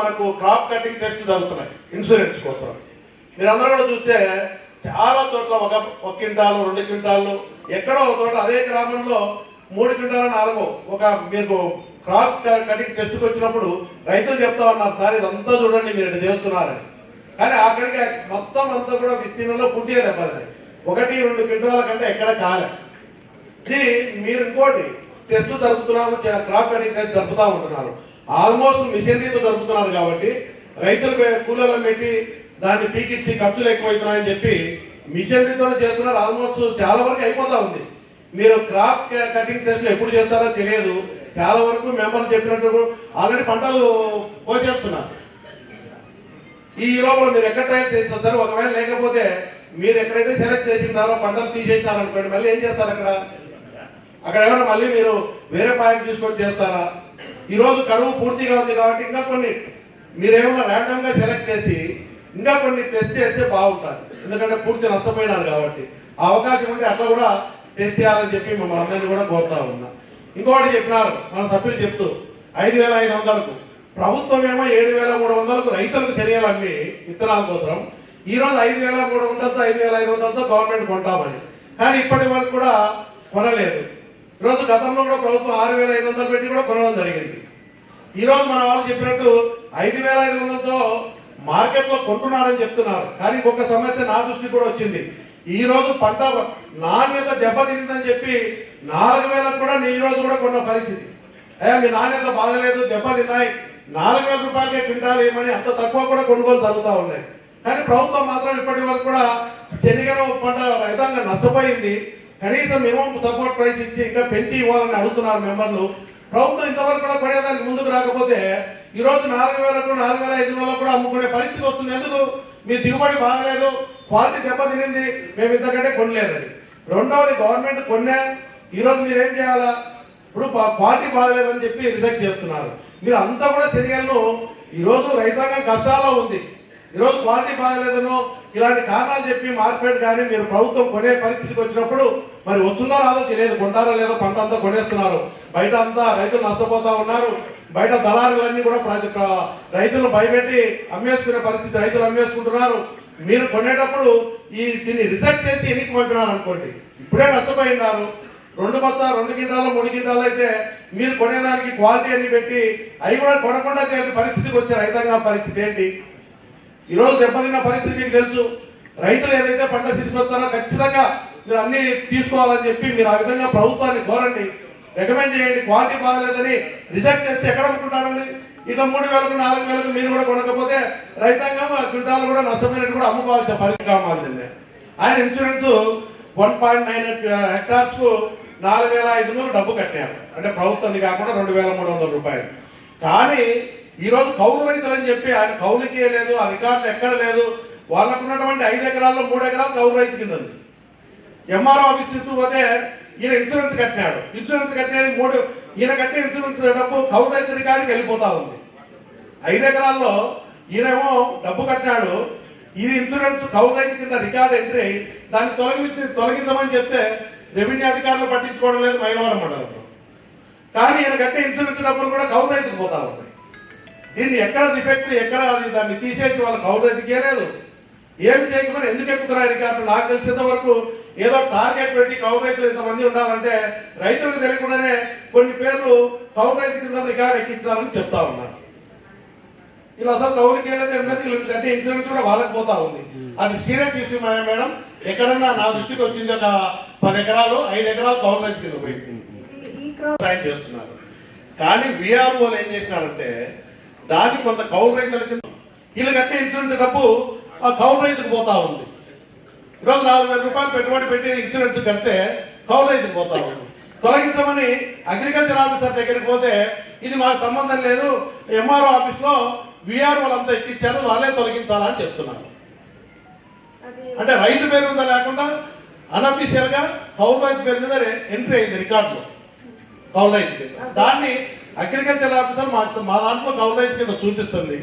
మనకు crop cutting test జరుగుతున్నాయి insurance కోసం. మీరందరూ కూడా చూస్తే చాలా చోట్ల ఒక ఒక క్వింటాలు రెండు క్వింటాలు ఎక్కడో ఒక చోట అదే గ్రామంలో మూడు క్వింటాలు నాలుగు. ఒక మీకు క్రాప్ కటింగ్ టెస్ట్కి వచ్చినప్పుడు రైతులు చెప్తా ఉన్నారు సార్ ఇదంతా చూడండి మీరు చేస్తున్నారని. కానీ అక్కడికి మొత్తం అంతా కూడా విత్తీర్ణంలో పూర్తిగా దెబ్బతిన్నాయి. ఒకటి రెండు క్వింటాల కంటే ఎక్కడ కాలే. ఇది మీరు ఇంకోటి టెస్ట్ జరుపుతున్నాము క్రాప్ కటింగ్ టెస్ట్ జరుపుతూ ఉంటున్నారు. ఆల్మోస్ట్ మిషనరీతో జరుపుతున్నారు కాబట్టి రైతులు పె- కూలీలను పెట్టి దాన్ని పీకిచ్చి ఖర్చులు ఎక్కువవుతున్నాయని చెప్పి మిషనరీతోనే చేస్తున్నారు. ఆల్మోస్ట్ చాలా వరకు అయిపోతా ఉంది. మీరు క్రాప్ కటింగ్ టెస్ట్ ఎప్పుడు చేస్తారో తెలియదు. చాలా వరకు మెంబర్లు చెప్పినట్టు ఆల్రెడీ పంటలు కోచేస్తున్నారు ఈ లోపల మీరు ఎక్కడ ట్రయల్ చేస్తారు ఒకవేళ లేకపోతే మీరు ఎక్కడైతే సెలెక్ట్ చేసినారో పంటలు తీసేసినారు మళ్ళీ ఏం చేస్తారు అక్కడ? అక్కడ ఏమైనా మళ్ళీ మీరు వేరే పాయింట్ తీసుకొని చేస్తారా? ఈరోజు కరువు పూర్తిగా ఉంది కాబట్టి ఇంకా కొన్ని మీరేమన్నా ర్యాండమ్గా సెలెక్ట్ చేసి ఇంకా కొన్ని టెస్ట్ చేస్తే బాగుంటుంది. ఎందుకంటే పూర్తి నష్టపోయినారు కాబట్టి. ఆ అవకాశం ఉంటే అట్లా కూడా టెస్ట్ చేయాలని చెప్పి మమ్మల్ని అందరినీ కూడా కోరుతా ఉన్నా. ఇంకోటి చెప్పినారు మన సభ్యులు చెప్తూ ఐదు వేల ఐదు వందలకు. ప్రభుత్వం ఏమో ఏడు వేల మూడు వందలకు రైతులకు చర్యలు అమ్మి విత్తనాల కోసం. ఈ రోజు ఐదు వేల మూడు వందలతో ఐదు వేల ఐదు వందలతో గవర్నమెంట్ కొంటామని. కానీ ఇప్పటి వరకు కూడా కొనలేదు. ఈరోజు గతంలో కూడా ప్రభుత్వం ఆరు వేల ఐదు వందలు పెట్టి కూడా కొనడం జరిగింది. ఈరోజు మన వాళ్ళు చెప్పినట్టు ఐదు వేల ఐదు వందలతో మార్కెట్లో కొంటున్నారని చెప్తున్నారు. కానీ ఒక సమస్య నా దృష్టి కూడా వచ్చింది. ఈ రోజు పంట నాణ్యత దెబ్బతిందని చెప్పి నాలుగు వేలకు కూడా ఈ రోజు కూడా కొన్న పరిస్థితి. అయ్యా మీ నాణ్యత బాగలేదు దెబ్బతిన్నాయి. నాలుగు వేల రూపాయలకే క్వింటాల్ ఏమని అంత తక్కువ కూడా కొనుగోలు జరుగుతూ ఉన్నాయి. కానీ ప్రభుత్వం మాత్రం ఇప్పటి వరకు కూడా శనగలు పంట రైతాంగం నష్టపోయింది. కనీసం మినిమం సపోర్ట్ ప్రైస్ ఇచ్చి ఇంకా పెంచి ఇవ్వాలని అడుగుతున్నారు మెంబర్లు. ప్రభుత్వం ఇంతవరకు కూడా పడేదానికి ముందుకు రాకపోతే ఈ రోజు నాలుగు వేలకు నాలుగు వేల ఐదు వేలకు కూడా అమ్ముకునే పరిస్థితి వస్తుంది. ఎందుకు? మీ దిగుబడి బాగలేదు క్వాలిటీ దెబ్బతినింది మేము ఇంతకంటే కొనలేదని. రెండవది గవర్నమెంట్ కొన్నా ఈరోజు మీరు ఏం చేయాలా? ఇప్పుడు క్వాలిటీ బాగలేదని చెప్పి రిజెక్ట్ చేస్తున్నారు. మీరు అంతా కూడా చర్యలను ఈరోజు రైతాంగం కష్టాల్లో ఉంది. ఈరోజు క్వాలిటీ బాగలేదనో ఇలాంటి కారణాలు చెప్పి మార్కెట్ కానీ మీరు ప్రభుత్వం కొనే పరిస్థితికి వచ్చినప్పుడు మరి వస్తుందో రాదో తెలియదు. కొంటారో లేదో పంట అంతా కొనేస్తున్నారు. బయట అంతా రైతులు నష్టపోతా ఉన్నారు. బయట దళారులన్నీ కూడా రైతులు భయపెట్టి అమ్మేసుకునే పరిస్థితి రైతులు అమ్మేసుకుంటున్నారు. మీరు కొనేటప్పుడు ఈ దీన్ని రిజెక్ట్ చేసి ఎన్నికి పంపినారు అనుకోండి ఇప్పుడే నష్టపోయినారు. రెండు కొత్త రెండు గింటాలు మూడు గింటాలు అయితే మీరు కొనేదానికి క్వాలిటీ అన్ని పెట్టి అవి కూడా కొనకుండా చేసే పరిస్థితికి వచ్చే రైతాంగం పరిస్థితి ఏంటి? ఈరోజు దెబ్బతిన్న పరిస్థితి మీకు తెలుసు. రైతులు ఏదైతే పంట తీసుకొస్తారో ఖచ్చితంగా మీరు అన్ని తీసుకోవాలని చెప్పి మీరు ఆ విధంగా ప్రభుత్వాన్ని కోరండి. రికమెండ్ చేయండి. క్వాలిటీ బాగలేదని రిజెక్ట్ చేస్తే ఎక్కడ అమ్ముకుంటానండి ఇట్లా మూడు వేలకు నాలుగు వేలకు మీరు కూడా కొనకపోతే రైతాంగం ఆ క్వింటాలు కూడా నష్టమైనట్టు కూడా అమ్ముకోవాల్సిన పరిస్థితి కావాల్సిందే. ఆయన ఇన్సూరెన్స్ వన్ పాయింట్ నైన్ హెక్టార్స్కు నాలుగు వేల ఐదు వందలు డబ్బు కట్టారు. అంటే ప్రభుత్వంది కాకుండా రెండు వేల మూడు వందల రూపాయలు. కానీ ఈరోజు కౌలు రైతులు అని చెప్పి ఆయన కౌలుకే లేదు ఆ రికార్డులు ఎక్కడ లేదు. వాళ్ళకు ఉన్నటువంటి ఐదు ఎకరాల్లో మూడు ఎకరాలు కౌలు రైతు కింద ఉంది ఎంఆర్ఓ ఆఫీస్ చుట్టూ పోతే ఈయన ఇన్సూరెన్స్ కట్టినాడు. ఇన్సూరెన్స్ కట్టేది మూడు ఈయన కట్టే ఇన్సూరెన్స్ డబ్బు కౌలు రైతు రికార్డుకి వెళ్ళిపోతా ఉంది. ఐదు ఎకరాల్లో ఈయనేమో డబ్బు కట్టినాడు. ఇది ఇన్సూరెన్స్ కౌలు రైతు కింద రికార్డు ఎంట్రీ అయ్యి దాన్ని తొలగించి తొలగించమని చెప్తే రెవెన్యూ అధికారులు పట్టించుకోవడం లేదు మైలవరం మండలంలో. కానీ ఈయన కట్టే ఇన్సూరెన్స్ డబ్బులు కూడా కౌలు రైతుకు పోతా ఉంటాయి దీన్ని ఎక్కడ డిఫెక్ట్ ఎక్కడ దాన్ని తీసేసి వాళ్ళ కౌలు రైతుకే లేదు. ఏం చేయకపోతే ఎందుకు ఎక్కుతున్నాయి రికార్డు నాకు తెలిసినంత వరకు ఏదో టార్గెట్ పెట్టి కౌలు రైతులు ఇంతమంది ఉండాలంటే రైతులకు తెలియకుండానే కొన్ని పేర్లు కౌలు రైతు కింద రికార్డు ఎక్కించాలని చెప్తా ఉన్నారు ఇలా అసలు కౌలుకి వెళ్ళేది ఏం లేదు వీళ్ళకి అంటే ఇన్సూరెన్స్ కూడా వాళ్ళకి పోతా ఉంది. అది సీరియస్ ఇష్యూ మేడం మేడం. ఎక్కడన్నా నా దృష్టికి వచ్చింది ఒక పది ఎకరాలు ఐదు ఎకరాలు కౌలు రైతు కింద పోయింది. సాయం చేస్తున్నారు. కానీ విఆర్ఓలు ఏం చేసినారంటే దాన్ని కొంత కౌలు రైతుల కింద వీళ్ళు కట్టే ఇన్సూరెన్స్ డబ్బు ఆ కౌలు రైతుకు పోతా ఉంది. ఈరోజు నాలుగు వేల రూపాయలు పెట్టుబడి పెట్టి ఇన్సూరెన్స్ కడితే కౌలు రైతుకు పోతా ఉంది. తొలగించమని అగ్రికల్చర్ ఆఫీసర్ దగ్గరికి పోతే ఇది మాకు సంబంధం లేదు ఎంఆర్ఓ ఆఫీస్లో విఆర్ వాళ్ళంతా ఎక్కించారు వాళ్ళే తొలగించాలని చెప్తున్నారు. అంటే రైతు పేరు మీద లేకుండా అనఫీషియల్గా కౌలు రైతు పేరు మీద ఎంట్రీ అయింది రికార్డులో. కౌలు రైతు దాన్ని అగ్రికల్చర్ ఆఫీసర్ మా మా దాంట్లో గవర్నమెంట్ కింద చూపిస్తుంది.